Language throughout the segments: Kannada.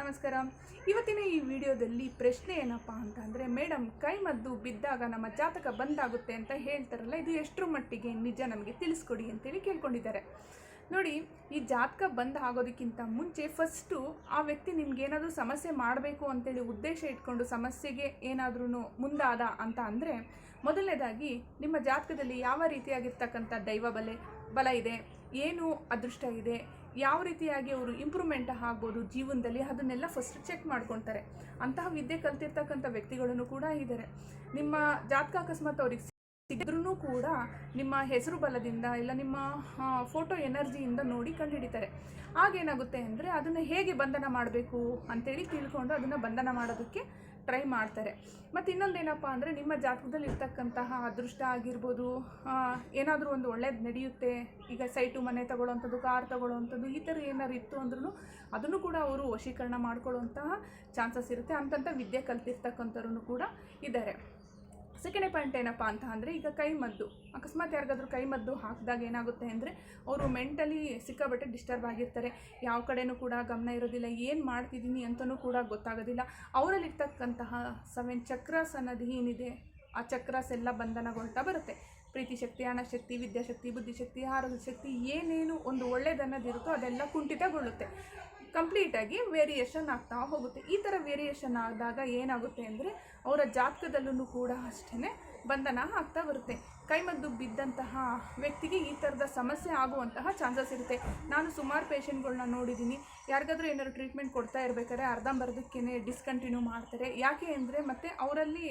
ನಮಸ್ಕಾರ. ಇವತ್ತಿನ ಈ ವಿಡಿಯೋದಲ್ಲಿ ಪ್ರಶ್ನೆ ಏನಪ್ಪ ಅಂತಂದರೆ ಮೇಡಮ್ ಕೈಮದ್ದು ಬಿದ್ದಾಗ ನಮ್ಮ ಜಾತಕ ಬಂದಾಗುತ್ತೆ ಅಂತ ಹೇಳ್ತಾರಲ್ಲ, ಇದು ಎಷ್ಟರ ಮಟ್ಟಿಗೆ ನಿಜ ನಮಗೆ ತಿಳಿಸ್ಕೊಡಿ ಅಂತೇಳಿ ಕೇಳ್ಕೊಂಡಿದ್ದಾರೆ. ನೋಡಿ, ಈ ಜಾತಕ ಬಂದ್ ಆಗೋದಕ್ಕಿಂತ ಮುಂಚೆ ಫಸ್ಟು ಆ ವ್ಯಕ್ತಿ ನಿಮ್ಗೇನಾದರೂ ಸಮಸ್ಯೆ ಮಾಡಬೇಕು ಅಂತೇಳಿ ಉದ್ದೇಶ ಇಟ್ಕೊಂಡು ಸಮಸ್ಯೆಗೆ ಏನಾದ್ರೂ ಮುಂದಾದ ಅಂತ ಅಂದರೆ, ಮೊದಲನೇದಾಗಿ ನಿಮ್ಮ ಜಾತಕದಲ್ಲಿ ಯಾವ ರೀತಿಯಾಗಿರ್ತಕ್ಕಂಥ ದೈವ ಬಲೆ, ಬಲ ಇದೆ, ಏನು ಅದೃಷ್ಟ ಇದೆ ಯಾವ ರೀತಿಯಾಗಿ ಅವರು ಇಂಪ್ರೂವ್ಮೆಂಟ್ ಆಗ್ಬೋದು ಜೀವನದಲ್ಲಿ ಅದನ್ನೆಲ್ಲ ಫಸ್ಟ್ ಚೆಕ್ ಮಾಡ್ಕೊತಾರೆ. ಅಂತಹ ವಿದ್ಯೆ ಕಲ್ತಿರ್ತಕ್ಕಂಥ ವ್ಯಕ್ತಿಗಳನ್ನು ಕೂಡ ಇದ್ದಾರೆ. ನಿಮ್ಮ ಜಾತಕ ಅಕಸ್ಮಾತ್ ಅವ್ರಿಗೆ ಸಿಗಿದ್ರೂ ಕೂಡ ನಿಮ್ಮ ಹೆಸರು ಬಲದಿಂದ ಇಲ್ಲ ನಿಮ್ಮ ಫೋಟೋ ಎನರ್ಜಿಯಿಂದ ನೋಡಿ ಕಂಡುಹಿಡಿತಾರೆ. ಆಗೇನಾಗುತ್ತೆ ಅಂದರೆ ಅದನ್ನು ಹೇಗೆ ಬಂಧನ ಮಾಡಬೇಕು ಅಂತೇಳಿ ತಿಳ್ಕೊಂಡು ಅದನ್ನು ಬಂಧನ ಮಾಡೋದಕ್ಕೆ ಟ್ರೈ ಮಾಡ್ತಾರೆ. ಮತ್ತು ಇನ್ನೊಂದೇನಪ್ಪ ಅಂದರೆ ನಿಮ್ಮ ಜಾತಕದಲ್ಲಿ ಇರ್ತಕ್ಕಂತಹ ಅದೃಷ್ಟ ಆಗಿರ್ಬೋದು ಏನಾದರೂ ಒಂದು ಒಳ್ಳೇದು ನಡೆಯುತ್ತೆ, ಈಗ ಸೈಟು ಮನೆ ತಗೊಳ್ಳೋವಂಥದ್ದು ಕಾರ್ ತಗೊಳ್ಳೋವಂಥದ್ದು ಈ ಥರ ಏನಾದ್ರು ಇತ್ತು ಅಂದ್ರೂ ಅದನ್ನು ಕೂಡ ಅವರು ವಶೀಕರಣ ಮಾಡ್ಕೊಳ್ಳುವಂತಹ ಚಾನ್ಸಸ್ ಇರುತ್ತೆ. ಅಂತಂಥ ವಿದ್ಯೆ ಕಲ್ತಿರ್ತಕ್ಕಂಥವ್ರು ಕೂಡ ಇದ್ದಾರೆ. ಸೆಕೆಂಡ್ ಪಾಯಿಂಟ್ ಏನಪ್ಪ ಅಂತ ಅಂದರೆ ಈಗ ಕೈಮದ್ದು ಅಕಸ್ಮಾತ್ ಕೈ ಮದ್ದು ಹಾಕಿದಾಗ ಏನಾಗುತ್ತೆ ಅಂದರೆ ಅವರು ಮೆಂಟಲಿ ಸಿಕ್ಕಾಬಟ್ಟೆ ಡಿಸ್ಟರ್ಬ್ ಆಗಿರ್ತಾರೆ. ಯಾವ ಕಡೆನೂ ಕೂಡ ಗಮನ ಇರೋದಿಲ್ಲ, ಏನು ಮಾಡ್ತಿದ್ದೀನಿ ಅಂತಲೂ ಕೂಡ ಗೊತ್ತಾಗೋದಿಲ್ಲ. ಅವರಲ್ಲಿರ್ತಕ್ಕಂತಹ ಸೆವೆನ್ ಚಕ್ರಾಸ್ ಅನ್ನೋದು ಏನಿದೆ, ಆ ಚಕ್ರಸ್ ಎಲ್ಲ ಬಂಧನಗೊಳ್ತಾ ಬರುತ್ತೆ. ಪ್ರೀತಿ ಶಕ್ತಿ ಹಣಶಕ್ತಿ ವಿದ್ಯಾಶಕ್ತಿ ಬುದ್ಧಿಶಕ್ತಿ ಆರೋಗ್ಯ ಶಕ್ತಿ, ಏನೇನು ಒಂದು ಒಳ್ಳೆಯದನ್ನೋದಿರುತ್ತೋ ಅದೆಲ್ಲ ಕುಂಠಿತಗೊಳ್ಳುತ್ತೆ. ಕಂಪ್ಲೀಟಾಗಿ ವೇರಿಯೇಷನ್ ಆಗ್ತಾ ಹೋಗುತ್ತೆ. ಈ ಥರ ವೇರಿಯೇಷನ್ ಆದಾಗ ಏನಾಗುತ್ತೆ ಅಂದರೆ ಅವರ ಜಾತಕದಲ್ಲೂ ಕೂಡ ಅಷ್ಟೇ ಬಂಧನ ಆಗ್ತಾ ಬರುತ್ತೆ. ಕೈಮದ್ದು ಬಿದ್ದಂತಹ ವ್ಯಕ್ತಿಗೆ ಈ ಥರದ ಸಮಸ್ಯೆ ಆಗುವಂತಹ ಚಾನ್ಸಸ್ ಇರುತ್ತೆ. ನಾನು ಸುಮಾರು ಪೇಷಂಟ್ಗಳನ್ನ ನೋಡಿದ್ದೀನಿ ಯಾರಿಗಾದರೂ ಏನಾದ್ರು ಟ್ರೀಟ್ಮೆಂಟ್ ಕೊಡ್ತಾ ಇರಬೇಕಾದ್ರೆ ಅರ್ಧಂಬರ್ಧಕ್ಕೇ ಡಿಸ್ಕಂಟಿನ್ಯೂ ಮಾಡ್ತಾರೆ. ಯಾಕೆ ಅಂದರೆ ಮತ್ತು ಅವರಲ್ಲಿ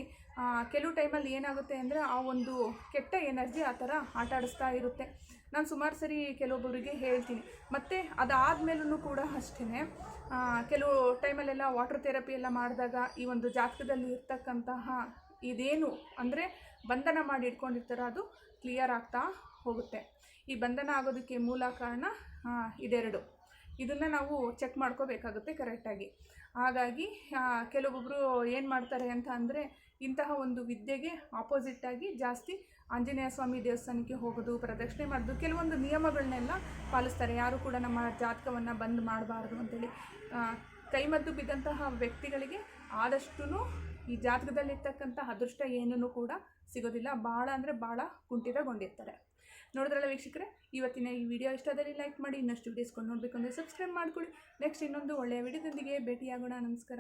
ಕೆಲವು ಟೈಮಲ್ಲಿ ಏನಾಗುತ್ತೆ ಅಂದರೆ ಆ ಒಂದು ಕೆಟ್ಟ ಎನರ್ಜಿ ಆ ಥರ ಆಟಾಡಿಸ್ತಾ ಇರುತ್ತೆ. ನಾನು ಸುಮಾರು ಸರಿ ಕೆಲವೊಬ್ಬರಿಗೆ ಹೇಳ್ತೀನಿ. ಮತ್ತು ಅದಾದಮೇಲೂ ಕೂಡ ಅಷ್ಟೇ ಕೆಲವು ಟೈಮಲ್ಲೆಲ್ಲ ವಾಟರ್ ಥೆರಪಿ ಎಲ್ಲ ಮಾಡಿದಾಗ ಈ ಒಂದು ಜಾತಕದಲ್ಲಿ ಇರ್ತಕ್ಕಂತಹ ಇದೇನು ಅಂದರೆ ಬಂಧನ ಮಾಡಿ ಇಟ್ಕೊಂಡಿರ್ತಾರೋ ಅದು ಕ್ಲಿಯರ್ ಆಗ್ತಾ ಹೋಗುತ್ತೆ. ಈ ಬಂಧನ ಆಗೋದಕ್ಕೆ ಮೂಲ ಕಾರಣ ಇದೆರಡು. ಇದನ್ನು ನಾವು ಚೆಕ್ ಮಾಡ್ಕೋಬೇಕಾಗುತ್ತೆ ಕರೆಕ್ಟಾಗಿ ಹಾಗಾಗಿ ಕೆಲವೊಬ್ಬರು ಏನು ಮಾಡ್ತಾರೆ ಅಂತ ಅಂದರೆ ಇಂತಹ ಒಂದು ವಿದ್ಯೆಗೆ ಆಪೋಸಿಟ್ಟಾಗಿ ಜಾಸ್ತಿ ಆಂಜನೇಯ ಸ್ವಾಮಿ ದೇವಸ್ಥಾನಕ್ಕೆ ಹೋಗೋದು, ಪ್ರದಕ್ಷಿಣೆ ಮಾಡೋದು, ಕೆಲವೊಂದು ನಿಯಮಗಳನ್ನೆಲ್ಲ ಪಾಲಿಸ್ತಾರೆ. ಯಾರು ಕೂಡ ನಮ್ಮ ಜಾತಕವನ್ನು ಬಂದ್ ಮಾಡಬಾರ್ದು ಅಂತೇಳಿ. ಕೈಮದ್ದು ಬಿದ್ದಂತಹ ವ್ಯಕ್ತಿಗಳಿಗೆ ಆದಷ್ಟು ಈ ಜಾತಕದಲ್ಲಿರ್ತಕ್ಕಂಥ ಅದೃಷ್ಟ ಏನೂ ಕೂಡ ಸಿಗೋದಿಲ್ಲ. ಭಾಳ ಅಂದರೆ ಭಾಳ ಕುಂಠಿತಗೊಂಡಿರ್ತಾರೆ. ನೋಡಿದ್ರಲ್ಲ ವೀಕ್ಷಕರೇ, ಇವತ್ತಿನ ಈ ವಿಡಿಯೋ ಇಷ್ಟದಲ್ಲಿ ಲೈಕ್ ಮಾಡಿ, ಇನ್ನಷ್ಟು ವಿಡಿಯೋಸ್ಕೊಂಡು ನೋಡಬೇಕು ಅಂದರೆ ಸಬ್ಸ್ಕ್ರೈಬ್ ಮಾಡ್ಕೊಳ್ಳಿ. ನೆಕ್ಸ್ಟ್ ಇನ್ನೊಂದು ಒಳ್ಳೆಯ ವಿಡಿಯೋದೊಂದಿಗೆ ಭೇಟಿಯಾಗೋಣ. ನಮಸ್ಕಾರ.